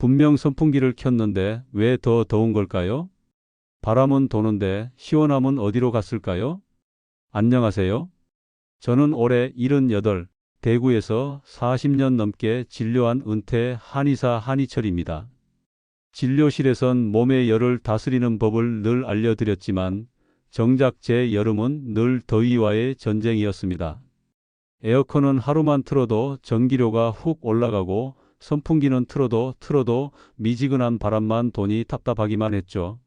분명 선풍기를 켰는데 왜 더 더운 걸까요? 바람은 도는데 시원함은 어디로 갔을까요? 안녕하세요. 저는 올해 78, 대구에서 40년 넘게 진료한 은퇴 한의사 한희철입니다. 진료실에선 몸의 열을 다스리는 법을 늘 알려드렸지만 정작 제 여름은 늘 더위와의 전쟁이었습니다. 에어컨은 하루만 틀어도 전기료가 훅 올라가고 선풍기는 틀어도 틀어도 미지근한 바람만 도니 답답하기만 했죠.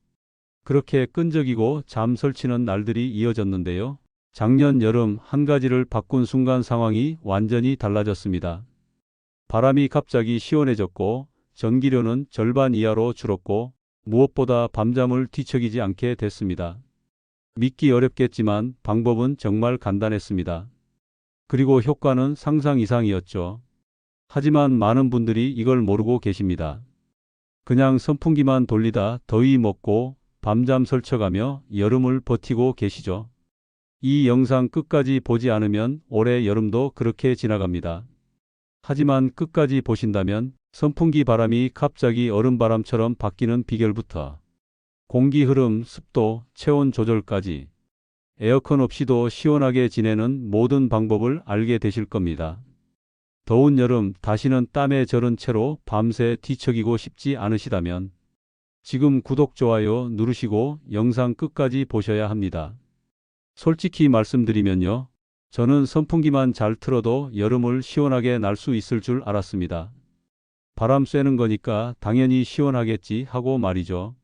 그렇게 끈적이고 잠 설치는 날들이 이어졌는데요. 작년 여름 한 가지를 바꾼 순간 상황이 완전히 달라졌습니다. 바람이 갑자기 시원해졌고 전기료는 절반 이하로 줄었고 무엇보다 밤잠을 뒤척이지 않게 됐습니다. 믿기 어렵겠지만 방법은 정말 간단했습니다. 그리고 효과는 상상 이상이었죠. 하지만 많은 분들이 이걸 모르고 계십니다. 그냥 선풍기만 돌리다 더위 먹고 밤잠 설쳐가며 여름을 버티고 계시죠. 이 영상 끝까지 보지 않으면 올해 여름도 그렇게 지나갑니다. 하지만 끝까지 보신다면 선풍기 바람이 갑자기 얼음바람처럼 바뀌는 비결부터 공기 흐름, 습도, 체온 조절까지 에어컨 없이도 시원하게 지내는 모든 방법을 알게 되실 겁니다. 더운 여름 다시는 땀에 절은 채로 밤새 뒤척이고 싶지 않으시다면 지금 구독, 좋아요 누르시고 영상 끝까지 보셔야 합니다. 솔직히 말씀드리면요. 저는 선풍기만 잘 틀어도 여름을 시원하게 날 수 있을 줄 알았습니다. 바람 쐬는 거니까 당연히 시원하겠지 하고 말이죠.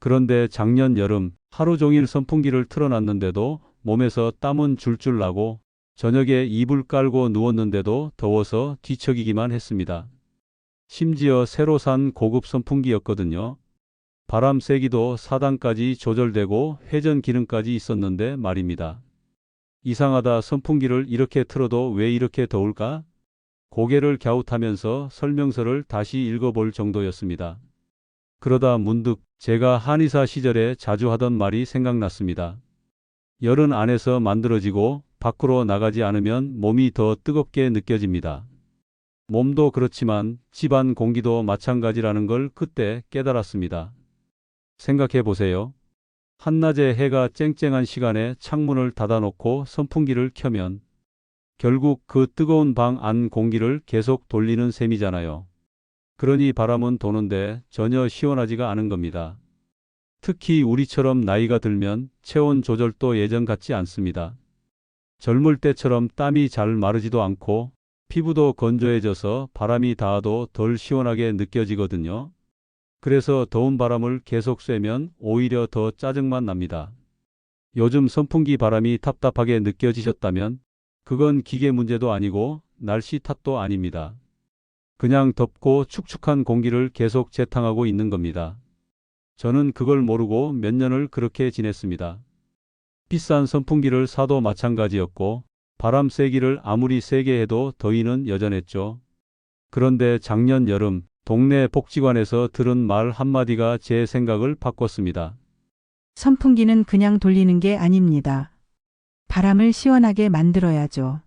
그런데 작년 여름 하루 종일 선풍기를 틀어놨는데도 몸에서 땀은 줄줄 나고 저녁에 이불 깔고 누웠는데도 더워서 뒤척이기만 했습니다. 심지어 새로 산 고급 선풍기였거든요. 바람 세기도 4단까지 조절되고 회전 기능까지 있었는데 말입니다. 이상하다 선풍기를 이렇게 틀어도 왜 이렇게 더울까? 고개를 갸웃하면서 설명서를 다시 읽어볼 정도였습니다. 그러다 문득 제가 한의사 시절에 자주 하던 말이 생각났습니다. 열은 안에서 만들어지고 밖으로 나가지 않으면 몸이 더 뜨겁게 느껴집니다. 몸도 그렇지만 집안 공기도 마찬가지라는 걸 그때 깨달았습니다. 생각해 보세요. 한낮에 해가 쨍쨍한 시간에 창문을 닫아놓고 선풍기를 켜면 결국 그 뜨거운 방 안 공기를 계속 돌리는 셈이잖아요. 그러니 바람은 도는데 전혀 시원하지가 않은 겁니다. 특히 우리처럼 나이가 들면 체온 조절도 예전 같지 않습니다. 젊을 때처럼 땀이 잘 마르지도 않고 피부도 건조해져서 바람이 닿아도 덜 시원하게 느껴지거든요. 그래서 더운 바람을 계속 쐬면 오히려 더 짜증만 납니다. 요즘 선풍기 바람이 답답하게 느껴지셨다면 그건 기계 문제도 아니고 날씨 탓도 아닙니다. 그냥 덥고 축축한 공기를 계속 재탕하고 있는 겁니다. 저는 그걸 모르고 몇 년을 그렇게 지냈습니다. 비싼 선풍기를 사도 마찬가지였고 바람 세기를 아무리 세게 해도 더위는 여전했죠. 그런데 작년 여름 동네 복지관에서 들은 말 한마디가 제 생각을 바꿨습니다. 선풍기는 그냥 돌리는 게 아닙니다. 바람을 시원하게 만들어야죠.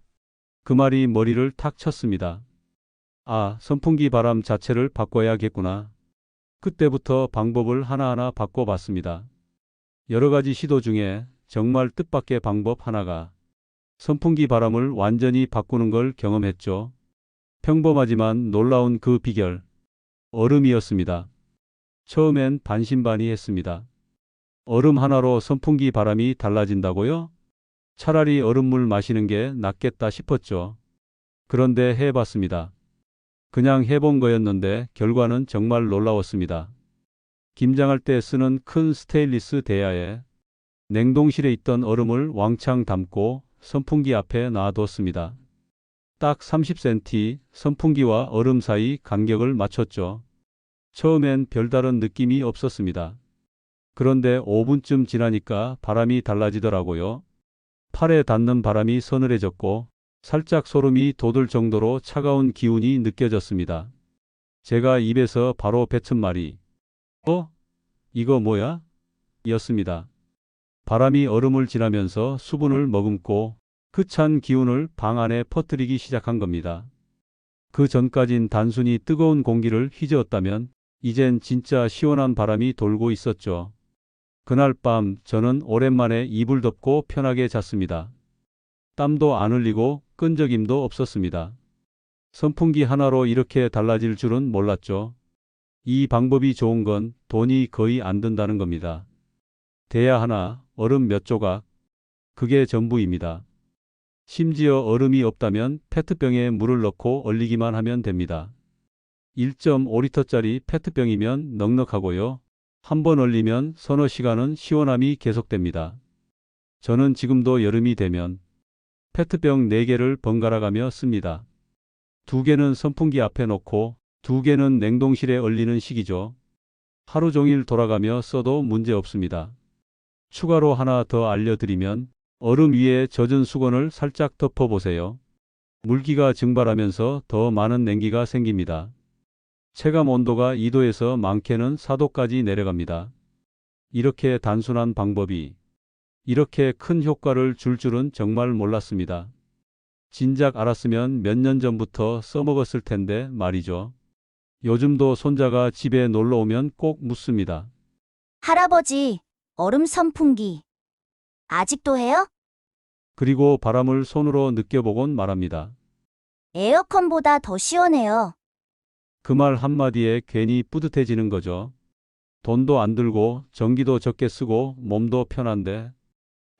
그 말이 머리를 탁 쳤습니다. 아, 선풍기 바람 자체를 바꿔야겠구나. 그때부터 방법을 하나하나 바꿔봤습니다. 여러 가지 시도 중에 정말 뜻밖의 방법 하나가 선풍기 바람을 완전히 바꾸는 걸 경험했죠. 평범하지만 놀라운 그 비결. 얼음이었습니다. 처음엔 반신반의했습니다. 얼음 하나로 선풍기 바람이 달라진다고요? 차라리 얼음물 마시는 게 낫겠다 싶었죠. 그런데 해봤습니다. 그냥 해본 거였는데 결과는 정말 놀라웠습니다. 김장할 때 쓰는 큰 스테인리스 대야에 냉동실에 있던 얼음을 왕창 담고 선풍기 앞에 놔뒀습니다. 딱 30cm 선풍기와 얼음 사이 간격을 맞췄죠. 처음엔 별다른 느낌이 없었습니다. 그런데 5분쯤 지나니까 바람이 달라지더라고요. 팔에 닿는 바람이 서늘해졌고 살짝 소름이 돋을 정도로 차가운 기운이 느껴졌습니다. 제가 입에서 바로 뱉은 말이 어? 이거 뭐야? 였습니다. 바람이 얼음을 지나면서 수분을 머금고 그 찬 기운을 방 안에 퍼뜨리기 시작한 겁니다. 그 전까진 단순히 뜨거운 공기를 휘저었다면 이젠 진짜 시원한 바람이 돌고 있었죠. 그날 밤 저는 오랜만에 이불 덮고 편하게 잤습니다. 땀도 안 흘리고 끈적임도 없었습니다. 선풍기 하나로 이렇게 달라질 줄은 몰랐죠. 이 방법이 좋은 건 돈이 거의 안 든다는 겁니다. 대야 하나, 얼음 몇 조각, 그게 전부입니다. 심지어 얼음이 없다면 페트병에 물을 넣고 얼리기만 하면 됩니다. 1.5리터짜리 페트병이면 넉넉하고요. 한 번 얼리면 서너 시간은 시원함이 계속됩니다. 저는 지금도 여름이 되면 페트병 4개를 번갈아 가며 씁니다. 두 개는 선풍기 앞에 놓고 두 개는 냉동실에 얼리는 식이죠. 하루 종일 돌아가며 써도 문제 없습니다. 추가로 하나 더 알려드리면 얼음 위에 젖은 수건을 살짝 덮어보세요. 물기가 증발하면서 더 많은 냉기가 생깁니다. 체감 온도가 2도에서 많게는 4도까지 내려갑니다. 이렇게 단순한 방법이 이렇게 큰 효과를 줄 줄은 정말 몰랐습니다. 진작 알았으면 몇 년 전부터 써먹었을 텐데 말이죠. 요즘도 손자가 집에 놀러 오면 꼭 묻습니다. 할아버지, 얼음 선풍기. 아직도 해요? 그리고 바람을 손으로 느껴보곤 말합니다. 에어컨보다 더 시원해요. 그 말 한마디에 괜히 뿌듯해지는 거죠. 돈도 안 들고 전기도 적게 쓰고 몸도 편한데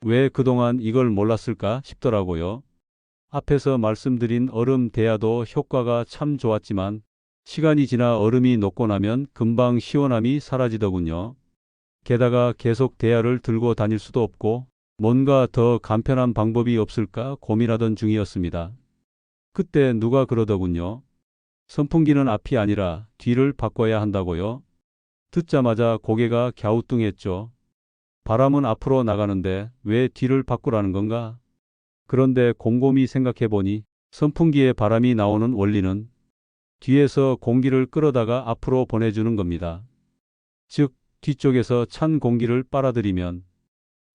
왜 그동안 이걸 몰랐을까 싶더라고요. 앞에서 말씀드린 얼음 대야도 효과가 참 좋았지만 시간이 지나 얼음이 녹고 나면 금방 시원함이 사라지더군요. 게다가 계속 대야를 들고 다닐 수도 없고 뭔가 더 간편한 방법이 없을까 고민하던 중이었습니다. 그때 누가 그러더군요. 선풍기는 앞이 아니라 뒤를 바꿔야 한다고요. 듣자마자 고개가 갸우뚱했죠. 바람은 앞으로 나가는데 왜 뒤를 바꾸라는 건가? 그런데 곰곰이 생각해 보니 선풍기에 바람이 나오는 원리는 뒤에서 공기를 끌어다가 앞으로 보내주는 겁니다. 즉, 뒤쪽에서 찬 공기를 빨아들이면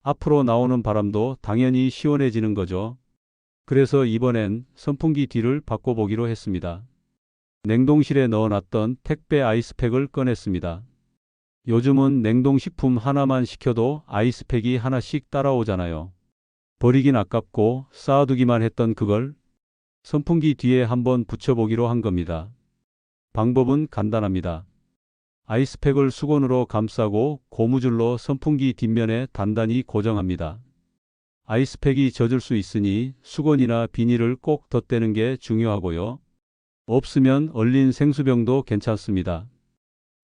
앞으로 나오는 바람도 당연히 시원해지는 거죠. 그래서 이번엔 선풍기 뒤를 바꿔보기로 했습니다. 냉동실에 넣어놨던 택배 아이스팩을 꺼냈습니다. 요즘은 냉동식품 하나만 시켜도 아이스팩이 하나씩 따라오잖아요. 버리긴 아깝고 쌓아두기만 했던 그걸 선풍기 뒤에 한번 붙여보기로 한 겁니다. 방법은 간단합니다. 아이스팩을 수건으로 감싸고 고무줄로 선풍기 뒷면에 단단히 고정합니다. 아이스팩이 젖을 수 있으니 수건이나 비닐을 꼭 덧대는 게 중요하고요. 없으면 얼린 생수병도 괜찮습니다.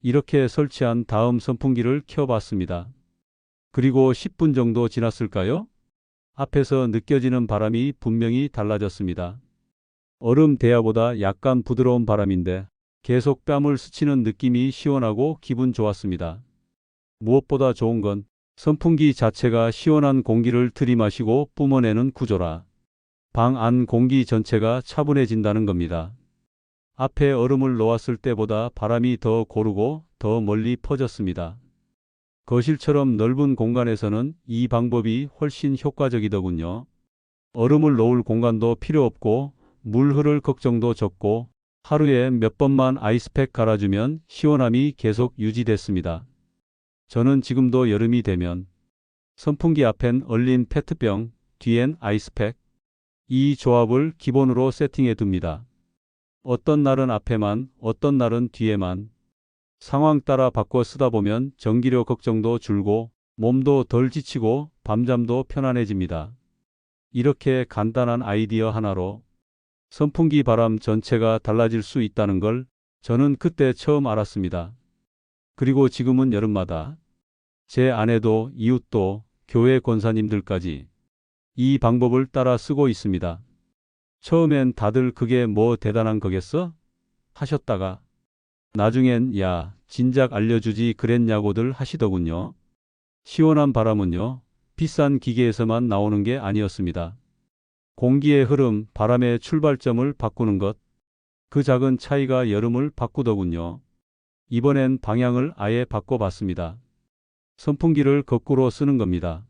이렇게 설치한 다음 선풍기를 켜봤습니다. 그리고 10분 정도 지났을까요? 앞에서 느껴지는 바람이 분명히 달라졌습니다. 얼음 대야보다 약간 부드러운 바람인데 계속 뺨을 스치는 느낌이 시원하고 기분 좋았습니다. 무엇보다 좋은 건 선풍기 자체가 시원한 공기를 들이마시고 뿜어내는 구조라 방 안 공기 전체가 차분해진다는 겁니다. 앞에 얼음을 놓았을 때보다 바람이 더 고르고 더 멀리 퍼졌습니다. 거실처럼 넓은 공간에서는 이 방법이 훨씬 효과적이더군요. 얼음을 놓을 공간도 필요 없고 물 흐를 걱정도 적고 하루에 몇 번만 아이스팩 갈아주면 시원함이 계속 유지됐습니다. 저는 지금도 여름이 되면 선풍기 앞엔 얼린 페트병, 뒤엔 아이스팩, 이 조합을 기본으로 세팅해 둡니다. 어떤 날은 앞에만, 어떤 날은 뒤에만. 상황 따라 바꿔 쓰다 보면 전기료 걱정도 줄고 몸도 덜 지치고 밤잠도 편안해집니다. 이렇게 간단한 아이디어 하나로 선풍기 바람 전체가 달라질 수 있다는 걸 저는 그때 처음 알았습니다. 그리고 지금은 여름마다 제 아내도 이웃도 교회 권사님들까지 이 방법을 따라 쓰고 있습니다. 처음엔 다들 그게 뭐 대단한 거겠어? 하셨다가 나중엔 야, 진작 알려주지 그랬냐고들 하시더군요. 시원한 바람은요, 비싼 기계에서만 나오는 게 아니었습니다. 공기의 흐름, 바람의 출발점을 바꾸는 것, 그 작은 차이가 여름을 바꾸더군요. 이번엔 방향을 아예 바꿔봤습니다. 선풍기를 거꾸로 쓰는 겁니다.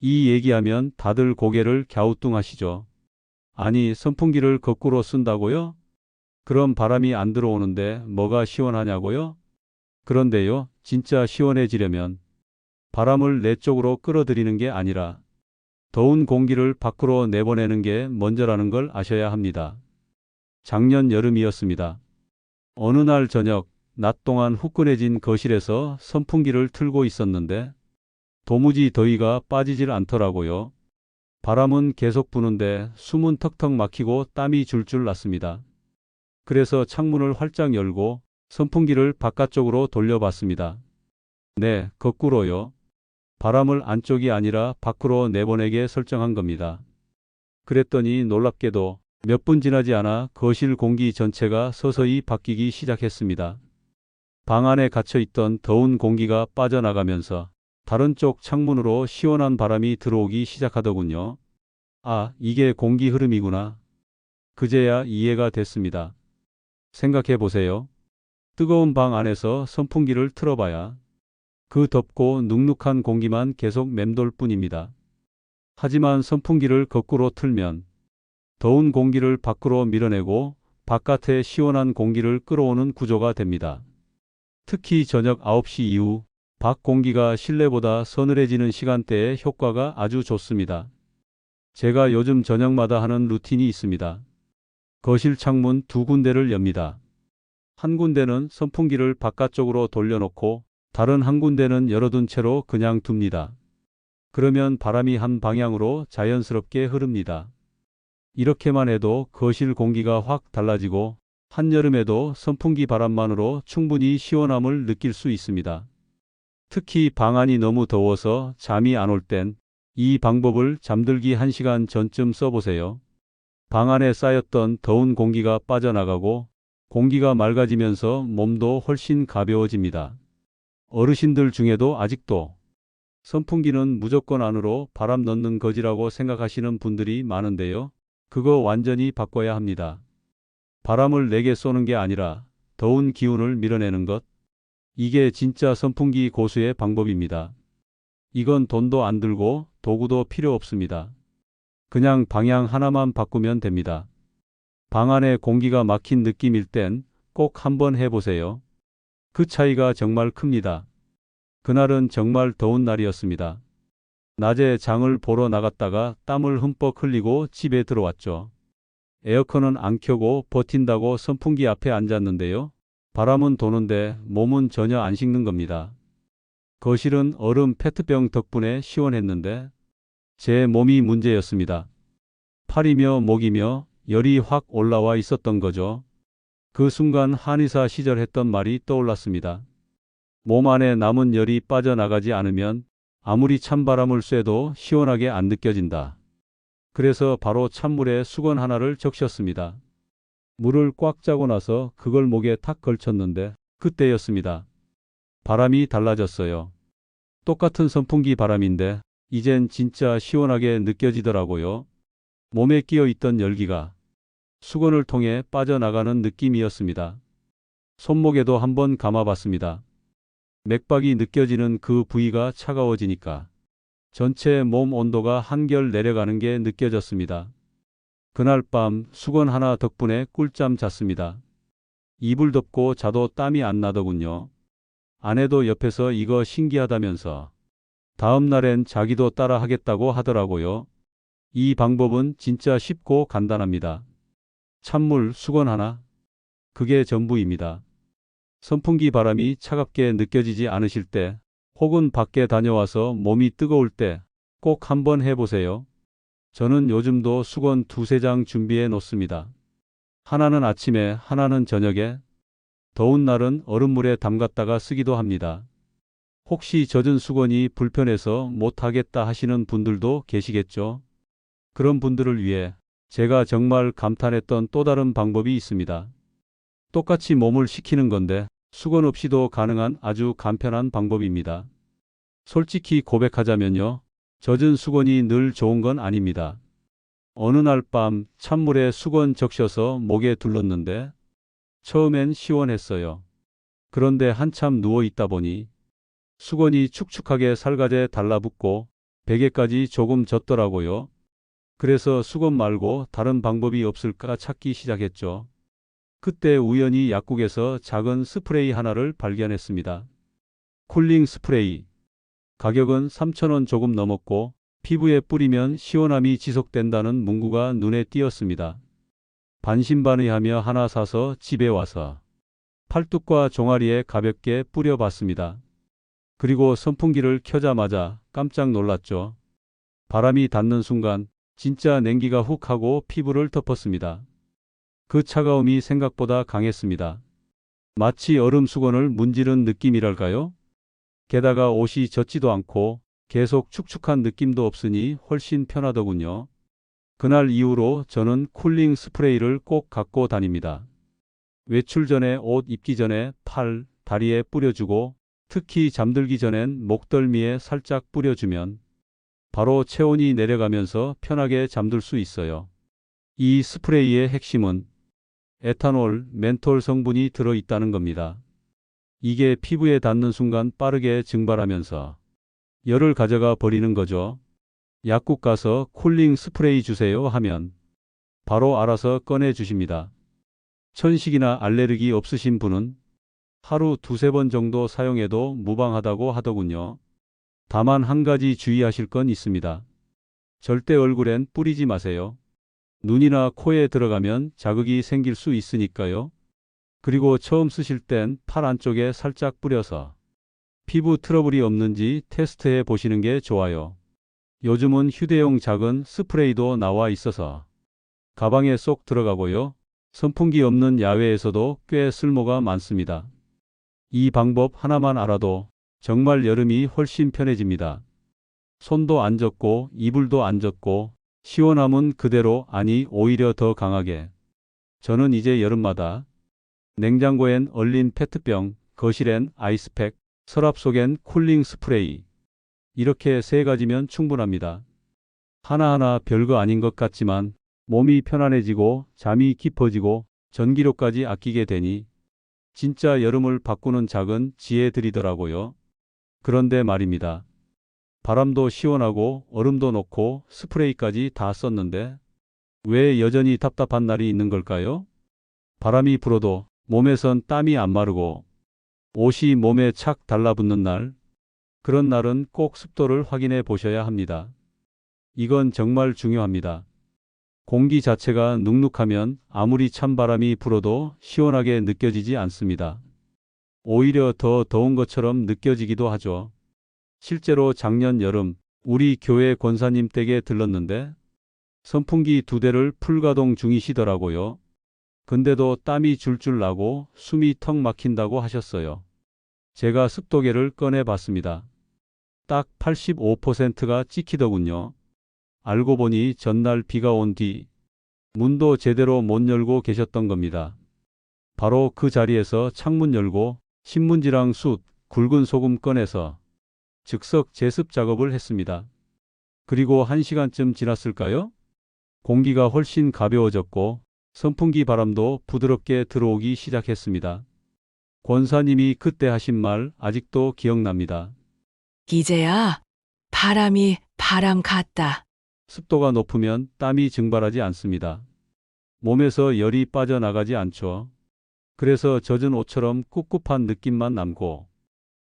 이 얘기하면 다들 고개를 갸우뚱하시죠. 아니, 선풍기를 거꾸로 쓴다고요? 그럼 바람이 안 들어오는데 뭐가 시원하냐고요? 그런데요, 진짜 시원해지려면 바람을 내 쪽으로 끌어들이는 게 아니라 더운 공기를 밖으로 내보내는 게 먼저라는 걸 아셔야 합니다. 작년 여름이었습니다. 어느 날 저녁, 낮 동안 후끈해진 거실에서 선풍기를 틀고 있었는데 도무지 더위가 빠지질 않더라고요. 바람은 계속 부는데 숨은 턱턱 막히고 땀이 줄줄 났습니다. 그래서 창문을 활짝 열고 선풍기를 바깥쪽으로 돌려봤습니다. 네, 거꾸로요. 바람을 안쪽이 아니라 밖으로 내보내게 설정한 겁니다. 그랬더니 놀랍게도 몇 분 지나지 않아 거실 공기 전체가 서서히 바뀌기 시작했습니다. 방 안에 갇혀 있던 더운 공기가 빠져나가면서 다른 쪽 창문으로 시원한 바람이 들어오기 시작하더군요. 아, 이게 공기 흐름이구나. 그제야 이해가 됐습니다. 생각해 보세요. 뜨거운 방 안에서 선풍기를 틀어봐야 그 덥고 눅눅한 공기만 계속 맴돌 뿐입니다. 하지만 선풍기를 거꾸로 틀면 더운 공기를 밖으로 밀어내고 바깥에 시원한 공기를 끌어오는 구조가 됩니다. 특히 저녁 9시 이후 밖 공기가 실내보다 서늘해지는 시간대에 효과가 아주 좋습니다. 제가 요즘 저녁마다 하는 루틴이 있습니다. 거실 창문 두 군데를 엽니다. 한 군데는 선풍기를 바깥쪽으로 돌려놓고 다른 한 군데는 열어둔 채로 그냥 둡니다. 그러면 바람이 한 방향으로 자연스럽게 흐릅니다. 이렇게만 해도 거실 공기가 확 달라지고 한여름에도 선풍기 바람만으로 충분히 시원함을 느낄 수 있습니다. 특히 방 안이 너무 더워서 잠이 안 올 땐 이 방법을 잠들기 1시간 전쯤 써보세요. 방 안에 쌓였던 더운 공기가 빠져나가고 공기가 맑아지면서 몸도 훨씬 가벼워집니다. 어르신들 중에도 아직도 선풍기는 무조건 안으로 바람 넣는 거지라고 생각하시는 분들이 많은데요. 그거 완전히 바꿔야 합니다. 바람을 내게 쏘는 게 아니라 더운 기운을 밀어내는 것. 이게 진짜 선풍기 고수의 방법입니다. 이건 돈도 안 들고 도구도 필요 없습니다. 그냥 방향 하나만 바꾸면 됩니다. 방 안에 공기가 막힌 느낌일 땐 꼭 한번 해보세요. 그 차이가 정말 큽니다. 그날은 정말 더운 날이었습니다. 낮에 장을 보러 나갔다가 땀을 흠뻑 흘리고 집에 들어왔죠. 에어컨은 안 켜고 버틴다고 선풍기 앞에 앉았는데요. 바람은 도는데 몸은 전혀 안 식는 겁니다. 거실은 얼음 페트병 덕분에 시원했는데 제 몸이 문제였습니다. 팔이며 목이며 열이 확 올라와 있었던 거죠. 그 순간 한의사 시절 했던 말이 떠올랐습니다. 몸 안에 남은 열이 빠져나가지 않으면 아무리 찬바람을 쐬도 시원하게 안 느껴진다. 그래서 바로 찬물에 수건 하나를 적셨습니다. 물을 꽉 짜고 나서 그걸 목에 탁 걸쳤는데 그때였습니다. 바람이 달라졌어요. 똑같은 선풍기 바람인데 이젠 진짜 시원하게 느껴지더라고요. 몸에 끼어 있던 열기가 수건을 통해 빠져나가는 느낌이었습니다. 손목에도 한번 감아봤습니다. 맥박이 느껴지는 그 부위가 차가워지니까 전체 몸 온도가 한결 내려가는 게 느껴졌습니다. 그날 밤 수건 하나 덕분에 꿀잠 잤습니다. 이불 덮고 자도 땀이 안 나더군요. 아내도 옆에서 이거 신기하다면서 다음 날엔 자기도 따라 하겠다고 하더라고요. 이 방법은 진짜 쉽고 간단합니다. 찬물 수건 하나. 그게 전부입니다. 선풍기 바람이 차갑게 느껴지지 않으실 때 혹은 밖에 다녀와서 몸이 뜨거울 때 꼭 한번 해보세요. 저는 요즘도 수건 두세 장 준비해 놓습니다. 하나는 아침에, 하나는 저녁에, 더운 날은 얼음물에 담갔다가 쓰기도 합니다. 혹시 젖은 수건이 불편해서 못하겠다 하시는 분들도 계시겠죠? 그런 분들을 위해 제가 정말 감탄했던 또 다른 방법이 있습니다. 똑같이 몸을 식히는 건데 수건 없이도 가능한 아주 간편한 방법입니다. 솔직히 고백하자면요. 젖은 수건이 늘 좋은 건 아닙니다. 어느 날 밤 찬물에 수건 적셔서 목에 둘렀는데 처음엔 시원했어요. 그런데 한참 누워 있다 보니 수건이 축축하게 살갗에 달라붙고 베개까지 조금 젖더라고요. 그래서 수건 말고 다른 방법이 없을까 찾기 시작했죠. 그때 우연히 약국에서 작은 스프레이 하나를 발견했습니다. 쿨링 스프레이. 가격은 3,000원 조금 넘었고 피부에 뿌리면 시원함이 지속된다는 문구가 눈에 띄었습니다. 반신반의하며 하나 사서 집에 와서 팔뚝과 종아리에 가볍게 뿌려봤습니다. 그리고 선풍기를 켜자마자 깜짝 놀랐죠. 바람이 닿는 순간 진짜 냉기가 훅 하고 피부를 덮었습니다. 그 차가움이 생각보다 강했습니다. 마치 얼음 수건을 문지른 느낌이랄까요? 게다가 옷이 젖지도 않고 계속 축축한 느낌도 없으니 훨씬 편하더군요. 그날 이후로 저는 쿨링 스프레이를 꼭 갖고 다닙니다. 외출 전에 옷 입기 전에 팔, 다리에 뿌려주고 특히 잠들기 전엔 목덜미에 살짝 뿌려주면 바로 체온이 내려가면서 편하게 잠들 수 있어요. 이 스프레이의 핵심은 에탄올, 멘톨 성분이 들어 있다는 겁니다. 이게 피부에 닿는 순간 빠르게 증발하면서 열을 가져가 버리는 거죠. 약국 가서 쿨링 스프레이 주세요 하면 바로 알아서 꺼내 주십니다. 천식이나 알레르기 없으신 분은 하루 두세 번 정도 사용해도 무방하다고 하더군요. 다만 한 가지 주의하실 건 있습니다. 절대 얼굴엔 뿌리지 마세요. 눈이나 코에 들어가면 자극이 생길 수 있으니까요. 그리고 처음 쓰실 땐 팔 안쪽에 살짝 뿌려서 피부 트러블이 없는지 테스트해 보시는 게 좋아요. 요즘은 휴대용 작은 스프레이도 나와 있어서 가방에 쏙 들어가고요. 선풍기 없는 야외에서도 꽤 쓸모가 많습니다. 이 방법 하나만 알아도 정말 여름이 훨씬 편해집니다. 손도 안 젖고 이불도 안 젖고 시원함은 그대로 아니 오히려 더 강하게. 저는 이제 여름마다 냉장고엔 얼린 페트병, 거실엔 아이스팩, 서랍 속엔 쿨링 스프레이. 이렇게 세 가지면 충분합니다. 하나하나 별거 아닌 것 같지만 몸이 편안해지고 잠이 깊어지고 전기료까지 아끼게 되니 진짜 여름을 바꾸는 작은 지혜들이더라고요. 그런데 말입니다. 바람도 시원하고 얼음도 넣고 스프레이까지 다 썼는데 왜 여전히 답답한 날이 있는 걸까요? 바람이 불어도 몸에선 땀이 안 마르고 옷이 몸에 착 달라붙는 날, 그런 날은 꼭 습도를 확인해 보셔야 합니다. 이건 정말 중요합니다. 공기 자체가 눅눅하면 아무리 찬바람이 불어도 시원하게 느껴지지 않습니다. 오히려 더 더운 것처럼 느껴지기도 하죠. 실제로 작년 여름 우리 교회 권사님 댁에 들렀는데 선풍기 두 대를 풀가동 중이시더라고요. 근데도 땀이 줄줄 나고 숨이 턱 막힌다고 하셨어요. 제가 습도계를 꺼내 봤습니다. 딱 85%가 찍히더군요. 알고 보니 전날 비가 온 뒤 문도 제대로 못 열고 계셨던 겁니다. 바로 그 자리에서 창문 열고 신문지랑 숯, 굵은 소금 꺼내서 즉석 제습 작업을 했습니다. 그리고 한 시간쯤 지났을까요? 공기가 훨씬 가벼워졌고 선풍기 바람도 부드럽게 들어오기 시작했습니다. 권사님이 그때 하신 말 아직도 기억납니다. 이제야 바람이 바람 같다. 습도가 높으면 땀이 증발하지 않습니다. 몸에서 열이 빠져나가지 않죠. 그래서 젖은 옷처럼 꿉꿉한 느낌만 남고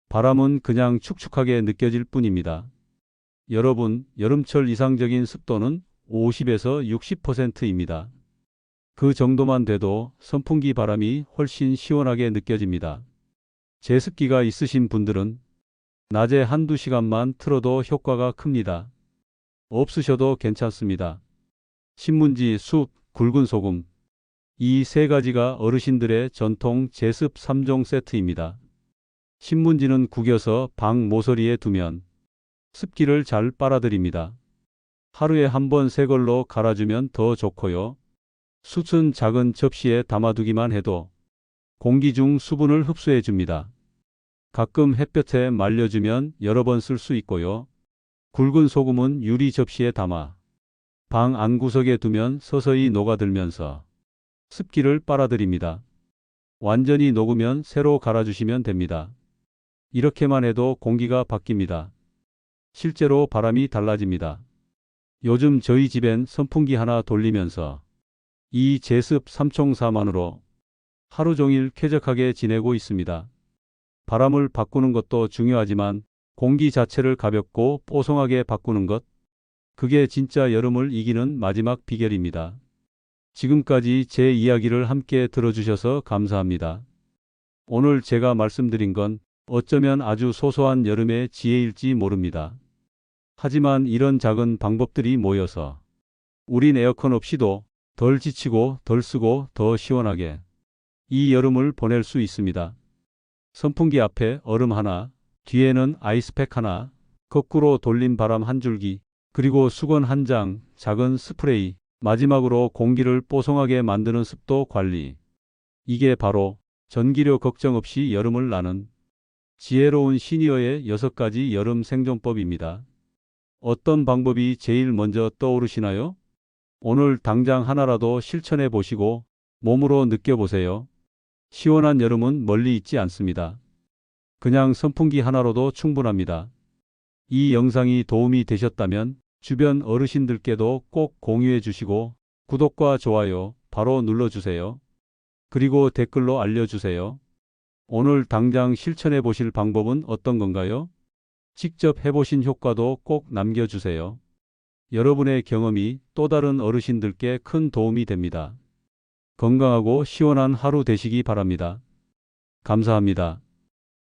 바람은 그냥 축축하게 느껴질 뿐입니다. 여러분, 여름철 이상적인 습도는 50에서 60%입니다. 그 정도만 돼도 선풍기 바람이 훨씬 시원하게 느껴집니다. 제습기가 있으신 분들은 낮에 한두 시간만 틀어도 효과가 큽니다. 없으셔도 괜찮습니다. 신문지, 숯, 굵은 소금. 이 세 가지가 어르신들의 전통 제습 3종 세트입니다. 신문지는 구겨서 방 모서리에 두면 습기를 잘 빨아들입니다. 하루에 한 번 새 걸로 갈아주면 더 좋고요. 숯은 작은 접시에 담아두기만 해도 공기 중 수분을 흡수해 줍니다. 가끔 햇볕에 말려주면 여러 번 쓸 수 있고요. 굵은 소금은 유리 접시에 담아 방 안구석에 두면 서서히 녹아들면서 습기를 빨아들입니다. 완전히 녹으면 새로 갈아주시면 됩니다. 이렇게만 해도 공기가 바뀝니다. 실제로 바람이 달라집니다. 요즘 저희 집엔 선풍기 하나 돌리면서 이 제습 삼총사만으로 하루 종일 쾌적하게 지내고 있습니다. 바람을 바꾸는 것도 중요하지만 공기 자체를 가볍고 뽀송하게 바꾸는 것. 그게 진짜 여름을 이기는 마지막 비결입니다. 지금까지 제 이야기를 함께 들어주셔서 감사합니다. 오늘 제가 말씀드린 건 어쩌면 아주 소소한 여름의 지혜일지 모릅니다. 하지만 이런 작은 방법들이 모여서 우린 에어컨 없이도 덜 지치고 덜 쓰고 더 시원하게 이 여름을 보낼 수 있습니다. 선풍기 앞에 얼음 하나, 뒤에는 아이스팩 하나, 거꾸로 돌린 바람 한 줄기, 그리고 수건 한 장, 작은 스프레이, 마지막으로 공기를 뽀송하게 만드는 습도 관리. 이게 바로 전기료 걱정 없이 여름을 나는 지혜로운 시니어의 여섯 가지 여름 생존법입니다. 어떤 방법이 제일 먼저 떠오르시나요? 오늘 당장 하나라도 실천해 보시고 몸으로 느껴보세요. 시원한 여름은 멀리 있지 않습니다. 그냥 선풍기 하나로도 충분합니다. 이 영상이 도움이 되셨다면 주변 어르신들께도 꼭 공유해 주시고 구독과 좋아요 바로 눌러주세요. 그리고 댓글로 알려주세요. 오늘 당장 실천해 보실 방법은 어떤 건가요? 직접 해보신 효과도 꼭 남겨주세요. 여러분의 경험이 또 다른 어르신들께 큰 도움이 됩니다. 건강하고 시원한 하루 되시기 바랍니다. 감사합니다.